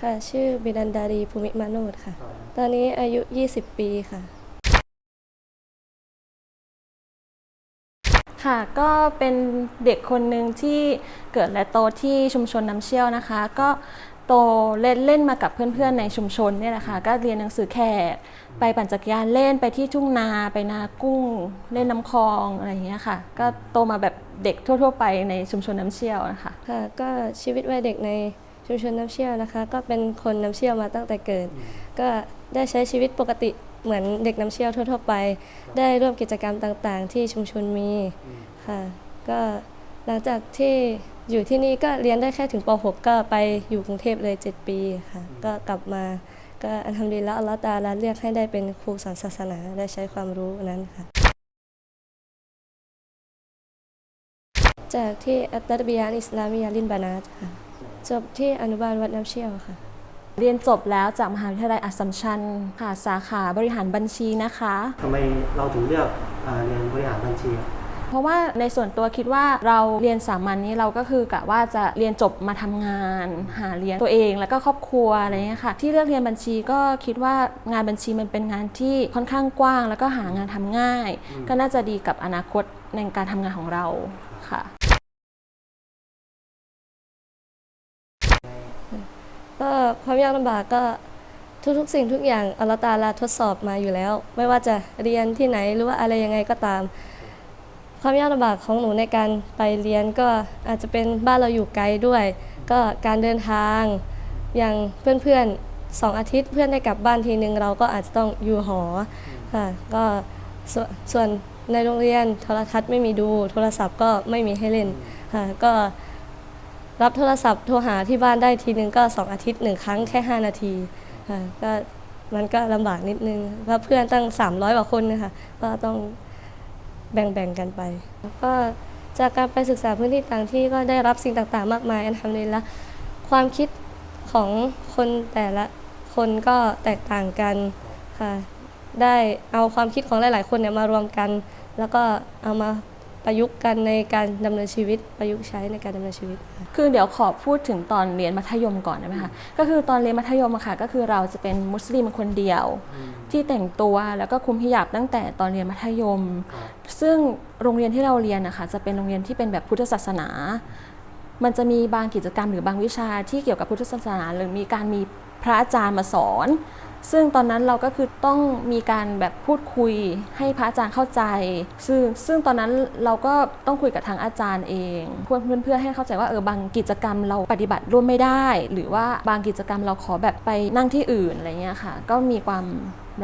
ค่ะ ชื่อบิดันดารีภูมิมาโนดค่ะ ตอนนี้อายุ 20 ปีค่ะ ค่ะ ก็เป็นเด็กคนหนึ่งที่เกิดและโตที่ชุมชนน้ำเชี่ยวนะคะ ก็โตเล่นเล่นมากับเพื่อนๆในชุมชนเนี่ยแหละค่ะ ก็เรียนหนังสือแขก ไปปั่นจักรยานเล่นไปที่ทุ่งนาไปนากุ้ง เล่นน้ำคลองอะไรอย่างเงี้ยค่ะ ก็โตมาแบบเด็กทั่ว ๆ ไปในชุมชนน้ำเชี่ยวนะคะค่ะก็ชีวิตวัยเด็กใน ชุมชนน้ำเชี่ยวนะคะ ก็เป็นคนน้ำเชี่ยวมาตั้งแต่เกิด ก็ได้ใช้ชีวิตปกติเหมือนเด็กน้ำเชี่ยวทั่วๆไป ได้ร่วมกิจกรรมต่างๆ ที่ชุมชนมีค่ะ ก็หลังจากที่อยู่ที่นี่ก็เรียนได้แค่ถึงป .6 ก็ไปอยู่กรุงเทพเลย 7 ปีค่ะ ก็กลับมาก็อันทำดีแล้วอัลลอฮฺตะอาลาเรียกให้ได้เป็นครูสอนศาสนาได้ใช้ความรู้นั้นค่ะ จากที่อัตตรบียานอิสลามียาลินบานาตค่ะ จบที่อนุบาลวัดน้ำเชี่ยวค่ะ เรียนจบแล้วจากมหาวิทยาลัยอัสสัมชัญค่ะสาขาบริหารบัญชีนะคะ ทำไมเราถึงเลือกเอ่อเรียนบริหารบัญชีอะเพราะว่าในส่วนตัวคิดว่าเราเรียนสามัญนี้เราก็คือกะว่าจะเรียนจบมาทำงาน หาเลี้ยงตัวเองแล้วก็ครอบครัวอะไรเงี้ยค่ะ ที่เลือกเรียนบัญชีก็คิดว่างานบัญชีมันเป็นงานที่ค่อนข้างกว้าง แล้วก็หางานทำง่าย ก็น่าจะดีกับอนาคตในการทำงานของเราค่ะ ก็ความยากลำบากก็ทุกๆ สิ่งทุกอย่างอัลอตาลาทดสอบมาอยู่แล้ว ไม่ว่าจะเรียนที่ไหนหรือว่าอะไรยังไงก็ตาม ความยากลำบากของหนูในการไปเรียนก็อาจจะเป็นบ้านเราอยู่ไกลด้วย ก็การเดินทางอย่างเพื่อนๆสองอาทิตย์เพื่อนได้กลับบ้านทีนึงเราก็อาจจะต้องอยู่หอค่ะก็สส่วนในโรงเรียนโทรทัศน์ไม่มีดู โทรศัพท์ก็ไม่มีให้เล่นค่ะก็ รับโทรศัพท์โทรหาที่บ้านได้ทีนึงก็ 2 อาทิตย์หนึ่งครั้งแค่ 5 นาทีค่ะก็มันก็ลำบากนิดนึงเพราะเพื่อนตั้ง 300กว่าคนนะคะก็ต้องแบ่งๆกันไป ก็จากการไปศึกษาพื้นที่ต่างที่ก็ได้รับสิ่งต่างๆ มากมายอันทำเลยละความคิดของคนแต่ละคนก็แตกต่างกันค่ะได้เอาความคิดของหลาย ๆ คนเนี่ยมารวมกัน แล้วก็เอามา ประยุกต์กันในการดำเนินชีวิต ประยุกต์ใช้ในการดำเนินชีวิตค่ะ คือเดี๋ยวขอพูดถึงตอนเรียนมัธยมก่อนได้ไหมคะ ก็คือตอนเรียนมัธยมอะค่ะ ก็คือเราจะเป็นมุสลิมคนเดียว ที่แต่งตัวแล้วก็คุมฮิญาบตั้งแต่ตอนเรียนมัธยม ซึ่งโรงเรียนที่เราเรียนนะคะจะเป็นโรงเรียนที่เป็นแบบพุทธศาสนา มันจะมีบางกิจกรรมหรือบางวิชาที่เกี่ยวกับพุทธศาสนา หรือมีการมีพระอาจารย์มาสอน ซึ่งตอนนั้นเราก็คือต้องมีการแบบพูดคุยให้พระอาจารย์เข้าใจ ซึ่งซึ่งตอนนั้นเราก็ต้องคุยกับทางอาจารย์เองเพื่อนเพื่อนให้เข้าใจว่าเออบางกิจกรรมเราปฏิบัติร่วมไม่ได้ หรือว่าบางกิจกรรมเราขอแบบไปนั่งที่อื่นอะไรเงี้ยค่ะ ก็มีความ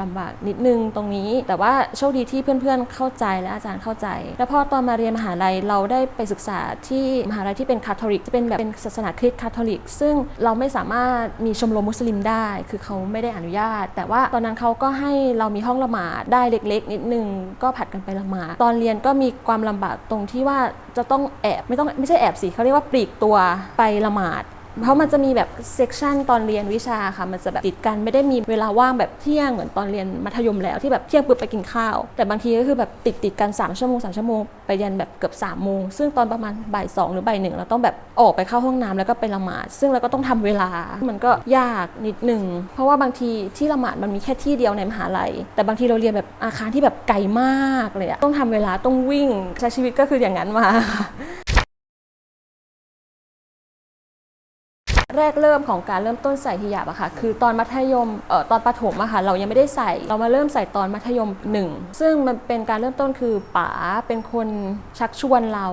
ลำบากนิดนึงตรงนี้ แต่ว่าโชคดีที่เพื่อนๆเข้าใจและอาจารย์เข้าใจ แล้วพอตอนมาเรียนมหาลัยเราได้ไปศึกษาที่มหาลัยที่เป็นคาทอลิกจะเป็นแบบเป็นศาสนาคริสต์คาทอลิก ซึ่งเราไม่สามารถมีชมรมมุสลิมได้ คือเขาไม่ได้อนุญาต แต่ว่าตอนนั้นเขาก็ให้เรามีห้องละหมาดได้เล็ก ๆ นิดนึงก็ผัดกันไปละหมาดตอนเรียนก็มีความลำบากตรงที่ว่าจะต้องแอบไม่ต้องไม่ใช่แอบสิเขาเรียกว่าปลีกตัวไปละหมาด เพราะมันจะมีแบบเซกชันตอนเรียนวิชาค่ะ มันจะแบบติดกันไม่ได้มีเวลาว่างแบบเที่ยงเหมือนตอนเรียนมัธยมแล้วที่แบบเที่ยงปุ๊บไปกินข้าว แต่บางทีก็คือแบบติดติดกัน3ชั่วโมง3ชั่วโมงไปยันแบบเกือบ3ามโมงซึ่งตอนประมาณบ่ายสองหรือบ่ายหนึ่งเราต้องแบบออกไปเข้าห้องน้ำแล้วก็ไปละหมาด ซึ่งเราก็ต้องทำเวลา มันก็ยากนิดหนึ่งเพราะว่าบางทีที่ละหมาดมันมีแค่ที่เดียวในมหาลัย แต่บางทีเราเรียนแบบอาคารที่แบบไกลมากเลยอะต้องทำเวลาต้องวิ่งใช้ชีวิตก็คืออย่างนั้นมา แรกเริ่มของการเริ่มต้นใส่ฮิญาบอะค่ะ คือตอนมัธยมเอ่อตอนประถมอะค่ะเรายังไม่ได้ใส่ เรามาเริ่มใส่ตอนมัธยมหนึ่งซึ่งมันเป็นการเริ่มต้นคือป๋าเป็นคนชักชวนเรา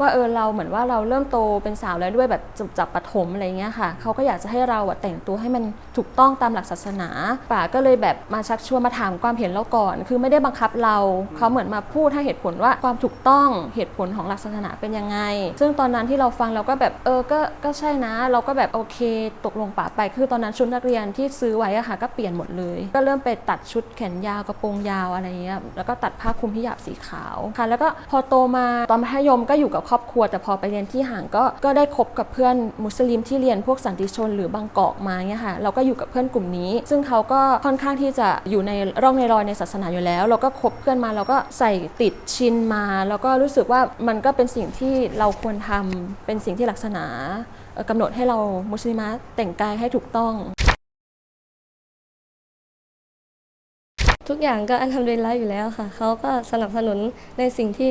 ว่าเออเราเหมือนว่าเราเริ่มโตเป็นสาวแล้วด้วยแบบจบจากประถมอะไรเงี้ยค่ะเขาก็อยากจะให้เราอะแต่งตัวให้มันถูกต้องตามหลักศาสนาป๋าก็เลยแบบมาชักชวนมาถามความเห็นเราก่อน คือไม่ได้บังคับเราเขาเหมือนมาพูดให้เหตุผลว่าความถูกต้องเหตุผลของหลักศาสนาเป็นยังไง ซึ่งตอนนั้นที่เราฟังเราก็แบบเออก็ก็ใช่นะ เราก็แบบโอเคเคตกลงป่าไป คือตอนนั้นชุดนักเรียนที่ซื้อไว้อะค่ะก็เปลี่ยนหมดเลย ก็เริ่มไปตัดชุดแขนยาวกระโปรงยาวอะไรเงี้ยแล้วก็ตัดผ้าคลุมที่หยาบสีขาวค่ะ แล้วก็พอโตมาตอนมัธยมก็อยู่กับครอบครัว แต่พอไปเรียนที่ห่างก็ก็ได้คบกับเพื่อนมุสลิมที่เรียนพวกสันติชนหรือบางกอกมาเนี่ยค่ะเราก็อยู่กับเพื่อนกลุ่มนี้ ซึ่งเขาก็ค่อนข้างที่จะอยู่ในร่องในรอยในศาสนาอยู่แล้ว เราก็คบเพื่อนมาเราก็ใส่ติดชินมา แล้วก็รู้สึกว่ามันก็เป็นสิ่งที่เราควรทำเป็นสิ่งที่ลักษณะ กำหนดให้เรามุสลิมะแต่งกายให้ถูกต้อง ทุกอย่างก็อันทำเดลิลฟ์อยู่แล้วค่ะ เขาก็สนับสนุนในสิ่งที่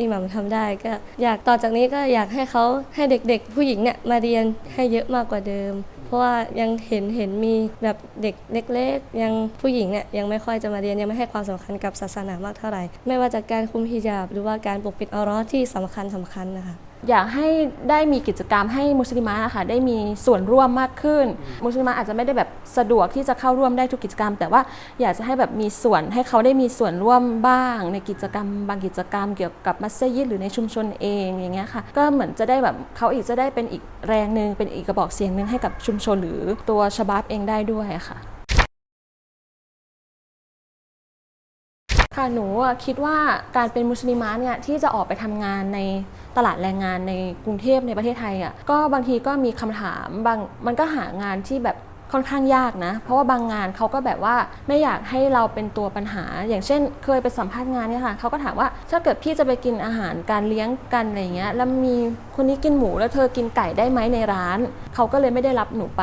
อิหมัมทำได้ก็อยากต่อจากนี้ก็อยากให้เขาให้เด็กๆ ผู้หญิงเนี่ยมาเรียนให้เยอะมากกว่าเดิม เพราะว่ายังเห็นเห็นมีแบบเด็กเล็กๆ ยังผู้หญิงเนี่ยยังไม่ค่อยจะมาเรียนยังไม่ให้ความสำคัญกับศาสนามากเท่าไหร่ ไม่ว่าจากการคุมฮิญาบ หรือว่าการปกปิดออเราะห์ที่สำคัญสำคัญนะคะ อยากให้ได้มีกิจกรรมให้มุสลิมะนะคะได้มีส่วนร่วมมากขึ้น มุสลิมะอาจจะไม่ได้แบบสะดวกที่จะเข้าร่วมได้ทุกกิจกรรม แต่ว่าอยากจะให้แบบมีส่วนให้เขาได้มีส่วนร่วมบ้าง ในกิจกรรม บางกิจกรรมเกี่ยวกับมัสยิดหรือในชุมชนเองอย่างเงี้ยค่ะก็เหมือนจะได้แบบเขาอีกจะได้เป็นอีกแรงหนึ่งเป็นอีกกระบอกเสียงหนึ่งให้กับชุมชน หรือตัวชบาบเองได้ด้วยค่ะค่ะหนูคิดว่าการเป็นมุสลิมะเนี่ยที่จะออกไปทำงานใน ตลาดแรงงานในกรุงเทพในประเทศไทยอะก็บางทีก็มีคำถามบางมันก็หางานที่แบบค่อนข้างยากนะ เพราะว่าบางงานเขาก็แบบว่าไม่อยากให้เราเป็นตัวปัญหา อย่างเช่น เคยไปสัมภาษณ์งานเนี่ยค่ะเขาก็ถามว่าถ้าเกิดพี่จะไปกินอาหารการเลี้ยงกันอะไรเงี้ยแล้วมีคนนี้กินหมูแล้วเธอกินไก่ได้ไหมในร้าน เขาก็เลยไม่ได้รับหนูไป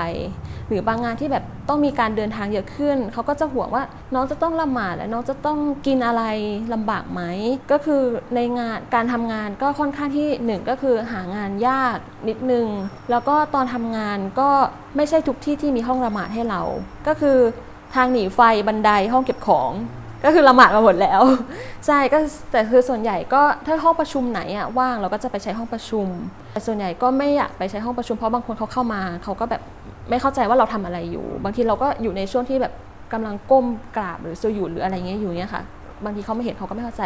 หรือบางงานที่แบบต้องมีการเดินทางเยอะขึ้น เขาก็จะห่วงว่าน้องจะต้องละหมาดและน้องจะต้องกินอะไรลำบากไหม ก็คือในงานการทำงานก็ค่อนข้างที่หนึ่งก็คือหางานยากนิดนึง แล้วก็ตอนทำงานก็ไม่ใช่ทุกที่ที่มีห้องละหมาดให้เรา ก็คือทางหนีไฟบันไดห้องเก็บของก็คือละหมาดมาหมดแล้ว ใช่ก็แต่คือส่วนใหญ่ก็ถ้าห้องประชุมไหนอะว่างเราก็จะไปใช้ห้องประชุม แต่ส่วนใหญ่ก็ไม่อยากไปใช้ห้องประชุมเพราะบางคนเขาเข้ามาเขาก็แบบ ไม่เข้าใจว่าเราทำอะไรอยู่ บางทีเราก็อยู่ในช่วงที่แบบกำลังก้มกราบหรือสยุดหรืออะไรเงี้ยอยู่เนี่ยค่ะ บางทีเขาไม่เห็นเขาก็ไม่เข้าใจ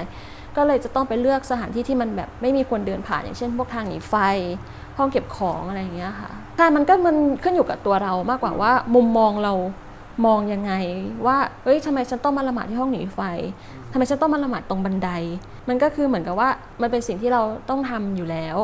ก็เลยจะต้องไปเลือกสถานที่ที่มันแบบไม่มีคนเดินผ่านอย่างเช่น พวกทางหนีไฟ ห้องเก็บของอะไรเงี้ยค่ะใช่มันก็มันขึ้นอยู่กับตัวเรามากกว่าว่า มุมมองเรามองยังไงว่าเฮ้ยทำไมฉันต้องมาละหมาดที่ห้องหนีไฟทำไมฉันต้องมาละหมาดตรงบันได มันก็คือเหมือนกับว่ามันเป็นสิ่งที่เราต้องทำอยู่แล้ว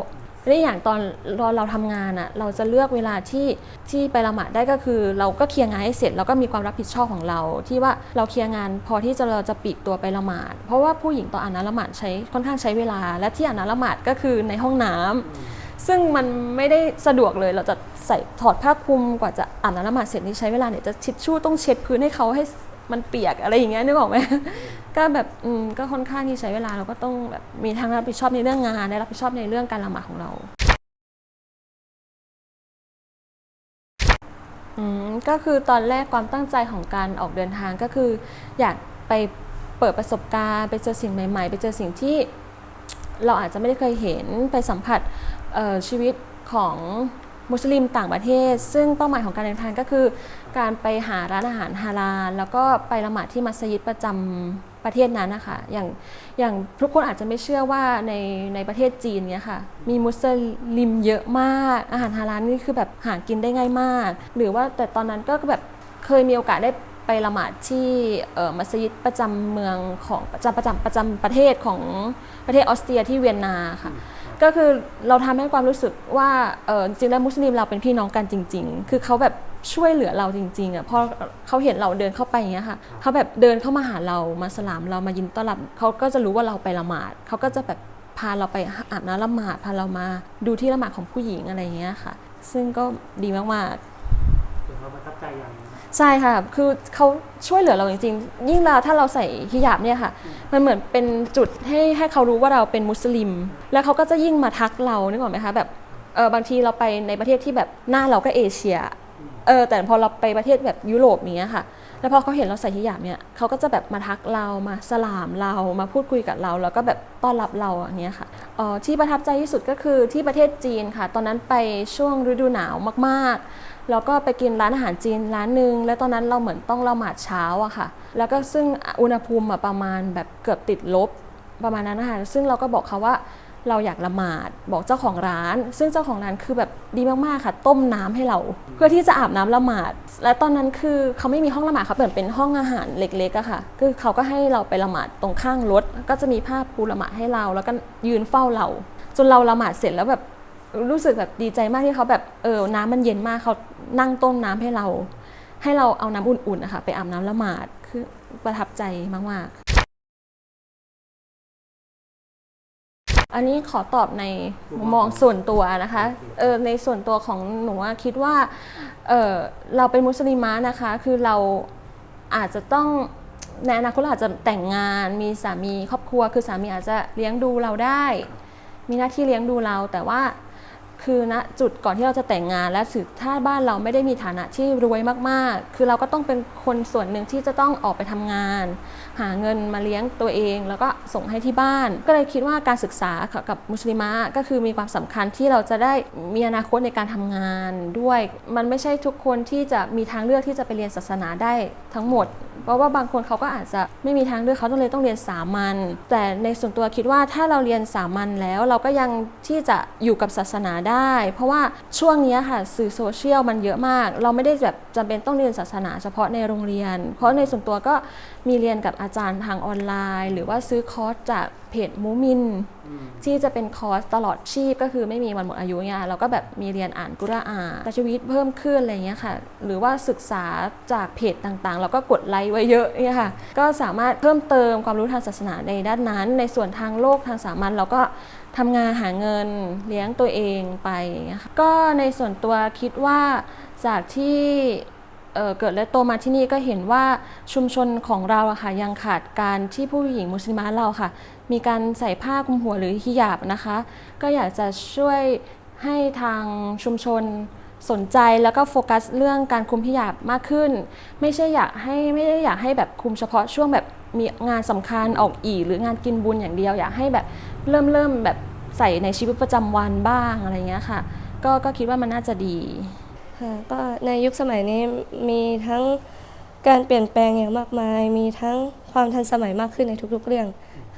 และอย่างตอนรอเราทำงานอะเราจะเลือกเวลาที่ที่ไปละหมาดได้ก็คือ เราก็เคลียร์งานให้เสร็จแล้วก็มีความรับผิดชอบของเรา ที่ว่าเราเคลียร์งานพอที่จะเราจะปลีกตัวไปละหมาด เพราะว่าผู้หญิงต่ออ่านน้ำละหมาดใช้ค่อนข้างใช้เวลา และที่อ่านน้ำละหมาดก็คือในห้องน้ำซึ่งมันไม่ได้สะดวกเลยเราจะใส่ถอดผ้าคลุมกว่าจะอาบน้ำละหมาดเสร็จนี่ใช้เวลาเนี่ยจะชิดชู่ต้องเช็ดพื้นให้เขาให้ มันเปียกอะไรอย่างเงี้ยนึกออกไหมก็แบบอืมก็ค่อนข้างที่ใช้เวลาเราก็ต้องแบบมีทั้งรับผิดชอบในเรื่องงานและรับผิดชอบในเรื่องการละหมาดของเราอืมก็คือตอนแรกความตั้งใจของการออกเดินทางก็คือ อยากไปเปิดประสบการณ์ไปเจอสิ่งใหม่ ๆ ไปเจอสิ่งที่เราอาจจะไม่ได้เคยเห็นไปสัมผัสชีวิตของมุสลิมต่างประเทศ ซึ่งเป้าหมายของการเดินทางก็คือ การไปหาร้านอาหารฮาลาลแล้วก็ไปละหมาดที่มัสยิดประจำประเทศนั้นนะคะอย่างอย่างทุกคนอาจจะไม่เชื่อว่าในในประเทศจีนเนี้ยค่ะ มีมุสลิมเยอะมาก อาหารฮาลาลนี่คือแบบหากินได้ง่ายมาก หรือว่าแต่ตอนนั้นก็แบบเคยมีโอกาสได้ไปละหมาดที่มัสยิดประจำเมืองของประจำประจำประจำประเทศของประเทศออสเตรียที่เวียนนาค่ะก็คือเราทำให้ความรู้สึกว่าจริงๆแล้วมุสลิมเราเป็นพี่น้องกันจริง ๆ คือเขาแบบ ช่วยเหลือเราจริงๆอะพอเขาเห็นเราเดินเข้าไปอย่างเงี้ยค่ะเขาแบบเดินเข้ามาหาเรามาสลามเรามายินต้อนรับเขาก็จะรู้ว่าเราไปละหมาดเขาก็จะแบบพาเราไปอาบน้ำละหมาดพาเรามาดูที่ละหมาดของผู้หญิงอะไรอย่างเงี้ยค่ะ ซึ่งก็ดีมากๆถือว่าประทับใจอย่างหนึงนะใช่ค่ะ คือเขาช่วยเหลือเราจริงๆ ยิ่งเราถ้าเราใส่ฮิญาบเนี่ยค่ะ มันเหมือนเป็นจุดให้ให้เขารู้ว่าเราเป็นมุสลิม แล้วเขาก็จะยิ่งมาทักเรานึกออกไหมคะแบบเออบางทีเราไปในประเทศที่แบบหน้าเราก็เอเชีย เออแต่พอเราไปประเทศแบบยุโรปเนี้ยค่ะ แล้วพอเขาเห็นเราใส่ฮิญาบเนี่ยเขาก็จะแบบมาทักเรามาสลามเรามาพูดคุยกับเรา แล้วก็แบบต้อนรับเราอย่างเงี้ยค่ะออที่ประทับใจที่สุดก็คือที่ประเทศจีนค่ะ ตอนนั้นไปช่วงฤดูหนาวมากๆ แล้วก็ไปกินร้านอาหารจีนร้านหนึ่งแล้วตอนนั้นเราเหมือนต้องละหมาดเช้าอะค่ะ แล้วก็ซึ่งอุณหภูมิประมาณแบบเกือบติดลบประมาณนั้นนะคะซึ่งเราก็บอกเขาว่า เราอยากละหมาดบอกเจ้าของร้าน ซึ่งเจ้าของร้านคือแบบดีมากๆค่ะ ต้มน้ำให้เรา เพื่อที่จะอาบน้ำละหมาด และตอนนั้นคือเขาไม่มีห้องละหมาดเขาเปิดเป็นห้องอาหารเล็กๆอะค่ะ คือเขาก็ให้เราไปละหมาดตรงข้างรถ ก็จะมีผ้าปูละหมาดให้เรา แล้วก็ยืนเฝ้าเรา จนเราละหมาดเสร็จแล้วแบบรู้สึกแบบดีใจมากที่เขาแบบเออน้ำมันเย็นมากเขานั่งต้มน้ำให้เรา ให้เราเอาน้ำอุ่นๆนะคะไปอาบน้ำละหมาดคือประทับใจมากๆ อันนี้ขอตอบในมุมมองส่วนตัวนะคะเออในส่วนตัวของหนูอะคิดว่าเออเราเป็นมุสลิมะนะคะ คือเราอาจจะต้องในอนาคตเราอาจจะแต่งงานมีสามีครอบครัว คือสามีอาจจะเลี้ยงดูเราได้ มีหน้าที่เลี้ยงดูเราแต่ว่า คือณจุดก่อนที่เราจะแต่งงานและถือถ้าบ้านเราไม่ได้มีฐานะที่รวยมากๆ คือเราก็ต้องเป็นคนส่วนหนึ่งที่จะต้องออกไปทำงาน หาเงินมาเลี้ยงตัวเอง แล้วก็ส่งให้ที่บ้าน ก็เลยคิดว่าการศึกษากับมุสลิมะก็คือมีความสำคัญที่เราจะได้มีอนาคตในการทำงานด้วย มันไม่ใช่ทุกคนที่จะมีทางเลือกที่จะไปเรียนศาสนาได้ทั้งหมดเพราะว่าบางคนเขาก็อาจจะไม่มีทางเลือกเขาต้องเลยต้องเรียนสามัญแต่ในส่วนตัวคิดว่าถ้าเราเรียนสามัญแล้วเราก็ยังที่จะอยู่กับศาสนาได้เพราะว่าช่วงนี้ค่ะสื่อโซเชียลมันเยอะมาก เราไม่ได้แบบจำเป็นต้องเรียนศาสนาเฉพาะในโรงเรียน เพราะในส่วนตัวก็มีเรียนกับอาจารย์ทางออนไลน์ หรือว่าซื้อคอร์สจากเพจมูมินที่จะเป็นคอร์สตลอดชีพก็คือไม่มีวันหมดอายุเนี่ยเราก็แบบมีเรียนอ่านกุรอานแต่ชีวิตเพิ่มขึ้นอะไรเงี้ยค่ะ หรือว่าศึกษาจากเพจต่างๆ เราก็กดไลค์ไว้เยอะเนี่ยค่ะ ก็สามารถเพิ่มเติมความรู้ทางศาสนาในด้านนั้น ในส่วนทางโลกทางสามัญเราก็ ทำงานหาเงินเลี้ยงตัวเองไปอย่างเงี้ยค่ะก็ในส่วนตัวคิดว่าจากที่เเกิดและโตมาที่นี่ก็เห็นว่าชุมชนของเราอะค่ะยังขาดการที่ผู้หญิงมุสลิมเราค่ะ มีการใส่ผ้าคลุมหัวหรือฮิญาบนะคะ ก็อยากจะช่วยให้ทางชุมชนสนใจแล้วก็โฟกัสเรื่องการคลุมฮิญาบมากขึ้น ไม่ใช่อยากให้ไม่ได้อยากให้แบบคลุมเฉพาะช่วงแบบมีงานสำคัญออกอีหรืองานกินบุญอย่างเดียว อยากให้แบบ เริ่มเริ่มแบบใส่ในชีวิตประจำวันบ้างอะไรเงี้ยค่ะ ก็ก็คิดว่ามันน่าจะดี ค่ะก็ในยุคสมัยนี้มีทั้งการเปลี่ยนแปลงอย่างมากมาย มีทั้งความทันสมัยมากขึ้นในทุกๆเรื่อง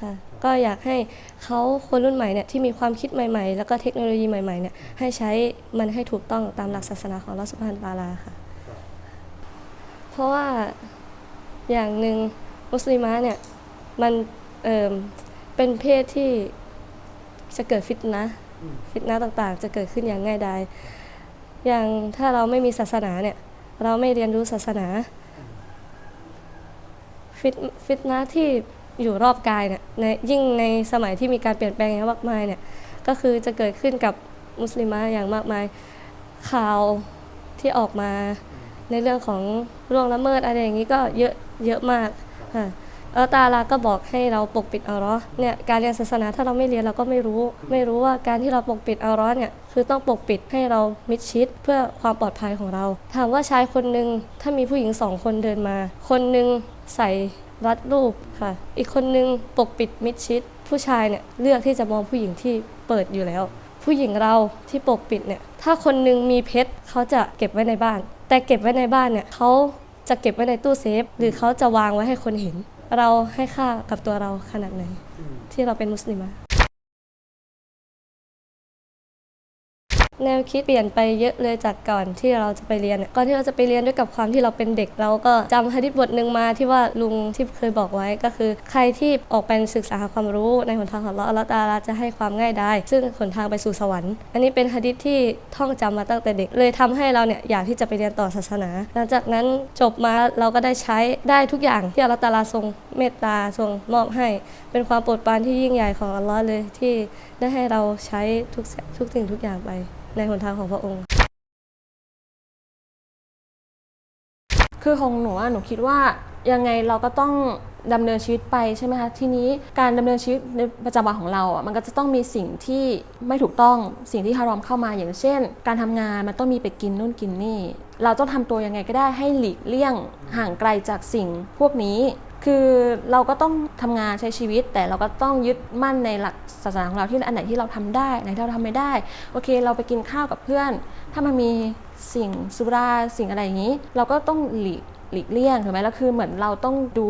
ค่ะก็อยากให้เขาคนรุ่นใหม่เนี่ยที่มีความคิดใหม่ๆ แล้วก็เทคโนโลยีใหม่ๆเนี่ยให้ใช้มันให้ถูกต้องตามหลักศาสนาของลอสุภานตาลาค่ะ เพราะว่าอย่างหนึ่งมุสลิมะเนี่ยมันเอ่ม เป็นเพศที่จะเกิดฟิตนะ ฟิตนะต่างๆ จะเกิดขึ้นอย่างง่ายดาย อย่างถ้าเราไม่มีศาสนาเนี่ย เราไม่เรียนรู้ศาสนา ฟิตฟิตนะที่อยู่รอบกายเนี่ยในยิ่งในสมัยที่มีการเปลี่ยนแปลงอย่างมากมายเนี่ย ก็คือจะเกิดขึ้นกับมุสลิมะอย่างมากมาย ข่าวที่ออกมาในเรื่องของร่วงละเมิดอะไรอย่างนี้ก็เยอะเยอะมากค่ะ อัลลอตาอาลาก็บอกให้เราปกปิดอัลลอฮ์เนี่ยการเรียนศาสนาถ้าเราไม่เรียนเราก็ไม่รู้ ไม่รู้ว่าการที่เราปกปิดอัลลอฮ์เนี่ยคือต้องปกปิดให้เรามิดชิดเพื่อความปลอดภัยของเรา ถามว่าชายคนหนึ่งถ้ามีผู้หญิงสองคนเดินมา คนหนึ่งใส่รัดรูปค่ะ อีกคนหนึ่งปกปิดมิดชิด ผู้ชายเนี่ยเลือกที่จะมองผู้หญิงที่เปิดอยู่แล้ว ผู้หญิงเราที่ปกปิดเนี่ยถ้าคนหนึ่งมีเพชรเขาจะเก็บไว้ในบ้าน แต่เก็บไว้ในบ้านเนี่ยเขาจะเก็บไว้ในตู้เซฟ หรือเขาจะวางไว้ให้คนเห็น เราให้ค่ากับตัวเราขนาดไหน ที่เราเป็นมุสลิมะ แนวคิดเปลี่ยนไปเยอะเลยจากก่อนที่เราจะไปเรียนก่อนที่เราจะไปเรียนด้วยกับความที่เราเป็นเด็ก เราก็จำฮะดิษบทหนึ่งมาที่ว่าลุงที่เคยบอกไว้ก็คือ ใครที่ออกไปศึกษาหาความรู้ในหนทางของเราอัลลอฮฺตาลาจะให้ความง่ายได้ ซึ่งหนทางไปสู่สวรรค์ อันนี้เป็นฮะดิษที่ท่องจำมาตั้งแต่เด็กเลยทำให้เราเนี่ยอยากที่จะไปเรียนต่อศาสนา หลังจากนั้นจบมาเราก็ได้ใช้ได้ทุกอย่างที่อัลลอฮฺตาลาทรงเมตตาทรงมอบให้ เป็นความโปรดปรานที่ยิ่งใหญ่ของอัลลอฮ์เลยที่ได้ให้เราใช้ทุกทุกสิ่งทุกอย่างไปในหนทางของพระองค์ คือของหนูอะหนูคิดว่ายังไงเราก็ต้องดำเนินชีวิตไปใช่ไหมคะทีนี้การดำเนินชีวิตในประจำวันของเราอะมันก็จะต้องมีสิ่งที่ไม่ถูกต้องสิ่งที่ฮารอมเข้ามาอย่างเช่น การทำงานมันต้องมีไปกินนู่นกินนี่ เราต้องทำตัวยังไงก็ได้ให้หลีกเลี่ยงห่างไกลจากสิ่งพวกนี้ คือเราก็ต้องทำงานใช้ชีวิต แต่เราก็ต้องยึดมั่นในหลักศาสนาของเราที่อันไหนที่เราทำได้ไหนที่เราทำไม่ได้ โอเค เราไปกินข้าวกับเพื่อน ถ้ามันมีสิ่งสุราสิ่งอะไรอย่างนี้ เราก็ต้องหลีกหลีกเลี่ยงถูกไหมแล้วคือเหมือนเราต้องดู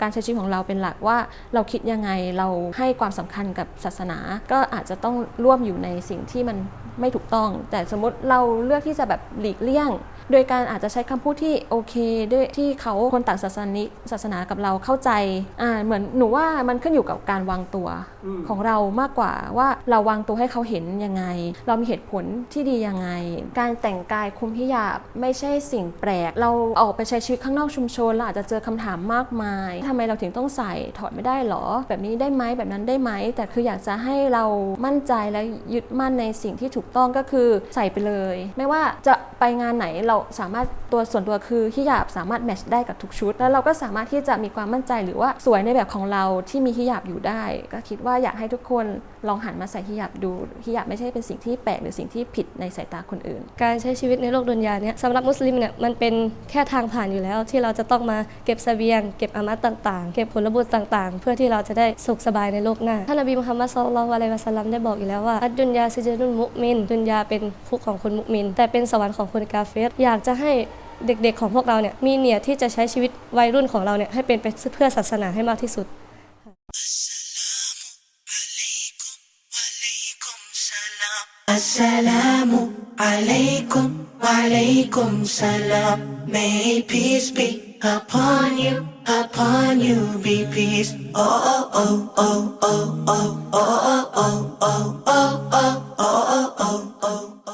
การใช้ชีวิตของเราเป็นหลักว่า เราคิดยังไงเราให้ความสำคัญกับศาสนา ก็อาจจะต้องร่วมอยู่ในสิ่งที่มันไม่ถูกต้อง แต่สมมติเราเลือกที่จะแบบหลีกเลี่ยง โดยการอาจจะใช้คำพูดที่โอเค ด้วยที่เขาคนต่างศาสนาศาสนากับเราเข้าใจอ่าเหมือนหนูว่ามันขึ้นอยู่กับการวางตัวอืมของเรามากกว่าว่าเราวางตัวให้เขาเห็นยังไง เรามีเหตุผลที่ดียังไง การแต่งกายคุมพิยาบไม่ใช่สิ่งแปลก เราออกไปใช้ชีวิตข้างนอกชุมชนเราอาจจะเจอคำถามมากมายทำไมเราถึงต้องใส่ถอดไม่ได้หรอ แบบนี้ได้ไหมแบบนั้นได้ไหม แต่คืออยากจะให้เรามั่นใจและยึดมั่นในสิ่งที่ถูกต้องก็คือใส่ไปเลย ไม่ว่าจะไปงานไหนเราสามารถตัวส่วนตัวคือฮิญาบสามารถแมทช์ได้กับทุกชุด แล้วเราก็สามารถที่จะมีความมั่นใจหรือว่าสวยในแบบของเราที่มีฮิญาบอยู่ได้ ก็คิดว่าอยากให้ทุกคนลองหันมาใส่ฮิญาบดูฮิญาบไม่ใช่เป็นสิ่งที่แปลกหรือสิ่งที่ผิดในสายตาคนอื่น การใช้ชีวิตในโลกดุนยาเนี่ยสำหรับมุสลิมเนี่ยมันเป็นแค่ทางผ่านอยู่แล้ว ที่เราจะต้องมาเก็บเสบียง เก็บอามัดต่าง ๆ เก็บผลบุญต่างๆ เพื่อที่เราจะได้สุขสบายในโลกหน้าท่านนบีมุฮัมมัดศ็อลลัลลอฮุอะลัยฮิวะซัลลัมได้บอกอยู่แล้วว่าอัดดุนยาซิจนุนมุมินดุนยาเป็นคุกของคนมุมิน แต่เป็นสวรรค์ของคนกาเฟรอยากจะให้เด็กๆของพวกเราเนี่ยมีเนียดที่จะใช้ชีวิตวัยรุ่นของเราเนี่ยให้เป็นไปเพื่อศาสนาให้มากที่สุด Assalamu alaikum walaikum salam. May peace be upon you, upon you be peace. Oh oh oh oh oh oh oh oh oh oh oh.